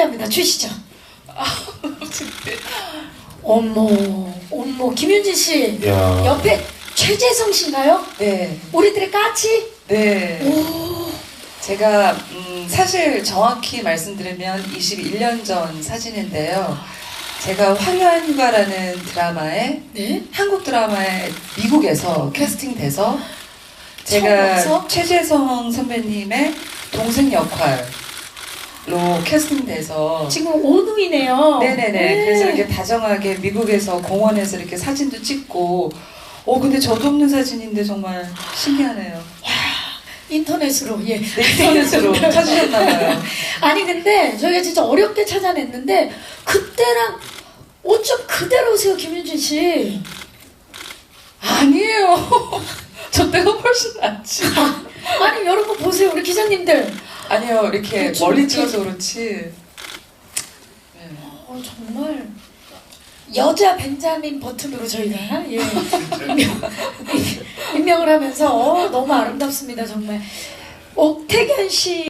공개합니다. 주시죠. 어머, 어머, 김윤진 씨 야. 옆에 최재성 씨인가요? 네, 우리들의 까치? 네. 오, 제가 음, 사실 정확히 말씀드리면 21년 전 사진인데요. 제가 화려한가라는 드라마에 네. 한국 드라마에 미국에서 캐스팅돼서 제가? 최재성 선배님의 동생 역할 로 캐스팅돼서 지금 오누이네요. 네네네. 네. 그래서 이렇게 다정하게 미국에서 공원에서 이렇게 사진도 찍고 어 근데 저도 없는 사진인데 정말 신기하네요. 인터넷으로 예. 네, 인터넷으로 찾으셨나봐요. 아니 근데 저희가 진짜 어렵게 찾아냈는데 그때랑 옷좀 그대로세요 김윤진 씨. 아니에요. 저 때가 훨씬 낫지. 아니 여러분 보세요 우리 기자님들. 아니요, 이렇게 멀리. 찍어서 그렇지. 네. 어, 정말 여자 벤자민 버튼으로 저희가 예, 임명, 임명을 하면서 어, 너무 아름답습니다 정말. 옥태견 씨.